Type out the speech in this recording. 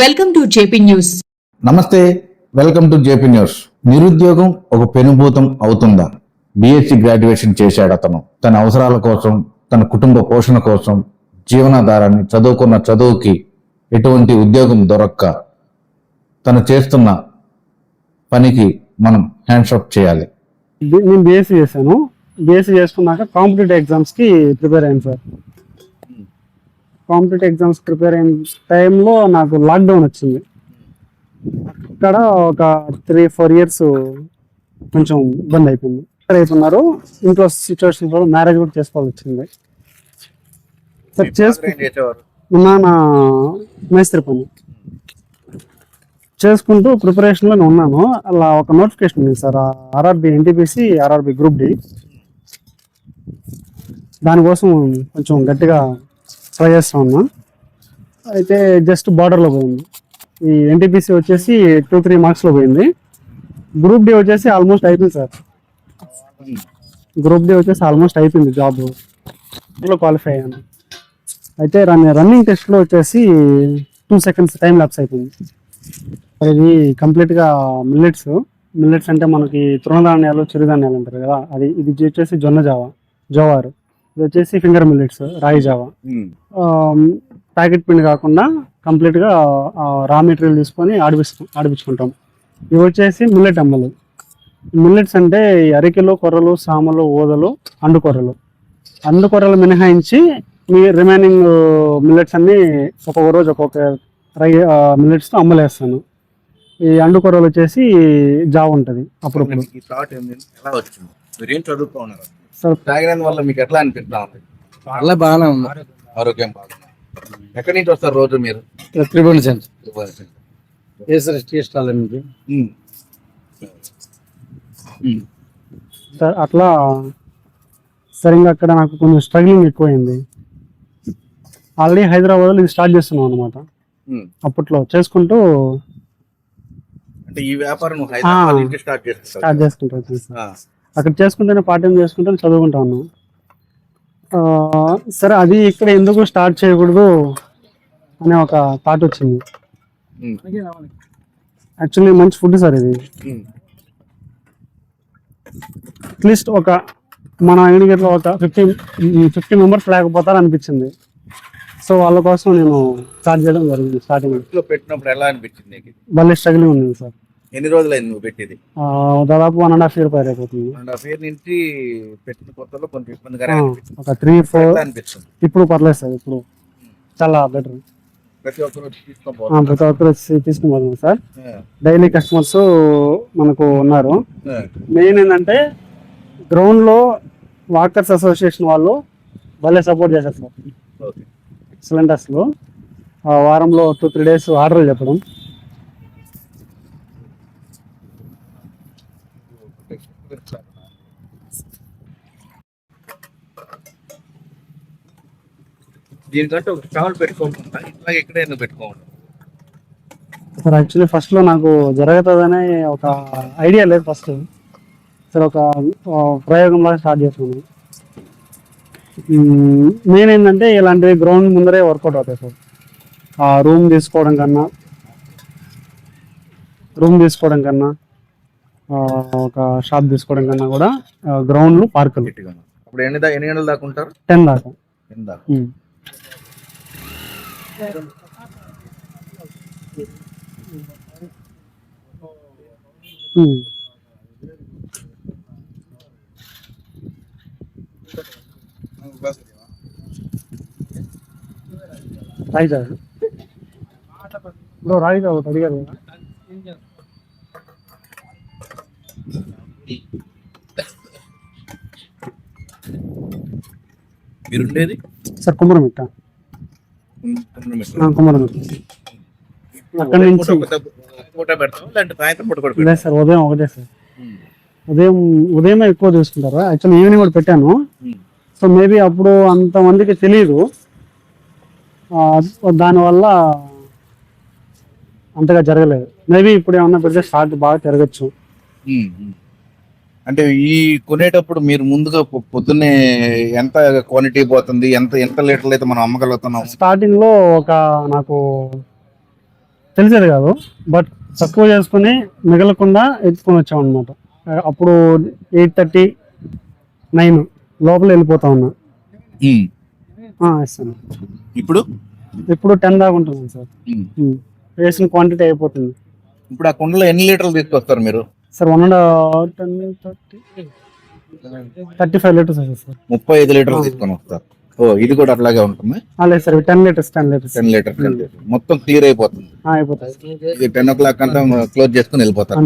Welcome to JP news. నమస్తే welcome to JP news. నిరుద్యోగం ఒక పెనుభూతం అవుతుందా? బిఎస్సి గ్రాడ్యుయేషన్ చేశాడు అతను. తన అవసరాల కోసం తన కుటుంబ పోషణ కోసం జీవనాధారాన్ని చదువుకున్న చదువుకి ఎటువంటి ఉద్యోగం దొరక్క? తను చేస్తున్న పనికి మనం హ్యాండ్షాప్ చేయాలి. నేను బీఎస్సీ చేశాను. బీఎస్సీ చేసుకున్నాక కాంపిటేటివ్ ఎగ్జామ్స్కి ప్రిపేర్ అయ్యాను సార్ కాంపిటేటివ్ ఎగ్జామ్స్ ప్రిపేర్ అయిన టైంలో నాకు లాక్డౌన్ వచ్చింది. అక్కడ ఒక త్రీ ఫోర్ ఇయర్స్ కొంచెం ఇబ్బంది అయిపోయింది. అయిపోయినారు ఇంట్లో సిచ్యువేషన్ కూడా మ్యారేజ్ కూడా చేసుకోవాల్సి వచ్చింది. సార్ చేసుకు నాన్న మేస్త్రి పని. చేసుకుంటూ ప్రిపరేషన్లో ఉన్నాను. అలా ఒక నోటిఫికేషన్ ఉంది sir. RRB NTPC RRB group D దానికోసం కొంచెం గట్టిగా ట్రై చేస్తా ఉన్నా. అయితే జస్ట్ బార్డర్లో పోయింది. ఈ ఎన్టీపీసీ వచ్చేసి టూ త్రీ మార్క్స్లో పోయింది. గ్రూప్ డి వచ్చేసి ఆల్మోస్ట్ అయిపోయింది సార్. గ్రూప్ డి వచ్చేసి ఆల్మోస్ట్ అయిపోయింది జాబ్ ఇందులో క్వాలిఫై అయ్యాను. అయితే రన్ రన్నింగ్ టెస్ట్లో వచ్చేసి టూ సెకండ్స్ టైం ల్యాప్స్ అయిపోయింది. ఇది కంప్లీట్గా మిల్లెట్స్ మిల్లెట్స్ అంటే మనకి తృణధాన్యాలు చిరుధాన్యాలు అంటారు కదా అది ఇది వచ్చేసి జొన్న జావా జోవారు. ఇది వచ్చేసి ఫింగర్ మిల్లెట్స్ రాగి జావా. ప్యాకెట్ పిండి కాకుండా కంప్లీట్గా రా మెటీరియల్ తీసుకొని ఆడిపించు ఆడిపించుకుంటాం. ఇవి వచ్చేసి మిల్లెట్ అమ్మలు. మిల్లెట్స్ అంటే అరికెలు కొర్రలు సామలు ఓదలు అండుకొర్రలు. అండుకొర్రలు మినహాయించి మీ రిమైనింగ్ మిల్లెట్స్ అన్ని ఒక్కొక్క రోజు ఒక్కొక్క రై మిల్లెట్స్తో అమ్మలేస్తాను. ఈ అండుకొర్రలు వచ్చేసి జావ ఉంటుంది అప్పుడప్పుడు. ఈ థాట్ ఏంది ఎలా వచ్చింది మీరు ఏం చదువుకున్నారు సార్ తాగిన వల్ల మీకు ఎట్లా అనిపిస్తా ఉంది అలా బాగానే ఉంది. ఆరోగ్యం బాగుంది ఎక్కడి నుంచి వస్తారు రోజు మీరు? త్రిభువన సెంటర్. ఏసరి టీ స్టాల్ నుంచి. ఉమ్. ఉమ్. సార్ అట్లా సరిగ్గా అక్కడ నాకు కొంచెం స్ట్రగ్లింగ్ ఎక్కువైంది. ఆల్రెడీ హైదరాబాద్లో ఇది స్టార్ట్ చేస్తున్నాం అనమాట. అప్పట్లో చేసుకుంటూ అంటే ఈ వ్యాపారం స్టార్ట్ చేసుకుంటూ సార్. అక్కడ చేసుకుంటేనే చేసుకుంటే చదువుకుంటా ఆ, సరే అది ఇక్కడ ఎందుకు స్టార్ట్ చేయకూడదు అనే ఒక థాట్ వచ్చింది. యాక్చువల్లీ మంచి ఫుడ్ సార్ ఇది. అట్లీస్ట్ ఒక మన ఐడిగట్లో ఒక ఫిఫ్టీ ఫిఫ్టీ మెంబర్స్ లేకపోతారు అనిపించింది. సో వాళ్ళ కోసం నేను స్టార్ట్ చేయడం జరిగింది స్టార్టింగ్. పెట్టినప్పుడు ఎలా అనిపించింది భలే స్ట్రగ్లింగ్ ఉంది సార్. ఎన్ని రోజులైంది నువ్వు పెట్టేది? దాదాపు వన్ అండ్ హాఫ్ ఇయర్ పైర్ అయిపోతుంది. అండ్ హాఫ్ ఇయర్ నుంచి పెట్టిన కొత్తలో కొంచెం ఇబ్బందిగా ఒక త్రీ ఫోర్ అనిపిస్తుంది. ఇప్పుడు పర్లేదు సార్ ఇప్పుడు చాలా బెటర్ ప్రతి ఒక్కరు ప్రతి ఒక్కరు సార్. డైలీ కస్టమర్స్ మనకు ఉన్నారు. మెయిన్ ఏంటంటే గ్రౌండ్లో వాకర్స్ అసోసియేషన్ వాళ్ళు భలే సపోర్ట్ చేశారు సార్. ఓకే. సిలిండర్స్లో వారంలో టూ త్రీ డేస్ ఆర్డర్లు చెప్పడం. దీనికంటే ఒక స్టాల్ పెట్టుకోకుండా ఇట్లా ఎక్కడైనా పెట్టుకోండి సార్ యాక్చువల్లీ ఫస్ట్లో నాకు జరుగుతుందనే ఒక ఐడియా లేదు ఫస్ట్ సార్ ఒక ప్రయోగం లాగా స్టార్ట్ చేసాను మెయిన్ ఏంటంటే ఇలాంటివి గ్రౌండ్ ముందరే వర్కౌట్ అవుతాయి సార్. ఆ రూమ్ తీసుకోవడం కన్నా రూమ్ తీసుకోవడం కన్నా ఒక షాప్ తీసుకోవడం కన్నా కూడా గ్రౌండ్లు పార్కులు అప్పుడు ఎన్ని ఎన్ని గంటలు దాకా ఉంటారు? టెన్ దాకా. ఎన్ని దాకా. బ్రో రాగి జావ ఒకటి అడిగారు కదా. మీరు ఉండేది సార్ కుమ్మరమిట్ట అక్కడి నుంచి లేదు సార్ ఉదయం ఒకటే సార్. ఉదయం ఉదయమే ఎక్కువ చూసుకుంటారు? యాక్చువల్లీ ఈవినింగ్ కూడా పెట్టాను. సో మేబీ అప్పుడు అంతమందికి తెలియదు దానివల్ల అంతగా జరగలేదు. మేబీ ఇప్పుడు ఏమన్నా పెడితే స్టార్ట్ బాగా తిరగచ్చు అంటే ఈ కొనేటప్పుడు మీరు ముందుగా పొద్దున్నే ఎంత క్వాంటిటీ పోతుంది? ఎంత ఎంత లీటర్లు అయితే మనం అమ్మగలుగుతున్నాం? స్టార్టింగ్లో ఒక నాకు తెలిసేది కాదు. బట్ తక్కువ చేసుకుని మిగలకుండా ఎత్తుకొని వచ్చాం అనమాట అప్పుడు ఎయిట్ థర్టీ నైన్ లోపల వెళ్ళిపోతా ఉన్నా. ఇస్తాను. ఇప్పుడు? ఇప్పుడు టెన్ దాకా ఉంటుంది సార్. వేసిన క్వాంటిటీ అయిపోతుంది. ఇప్పుడు ఆ కుండలో ఎన్ని లీటర్లు తీసుకొస్తారు మీరు? Sir one and ten thirty thirty five litres అవుతుంది సార్. ముప్పై ఐదు లీటర్లు తీసుకొని వస్తారు ఓ ఇది కూడా అట్లాగే ఉంటుంది? ఆ, లేదు sir ten litres ten litres ten litre ten litre మొత్తం క్లియర్ అయిపోతుంది. అయిపోతుంది. ఇది టెన్ ఓ క్లాక్ అంతా క్లోజ్ చేసుకుని వెళ్ళిపోతారు.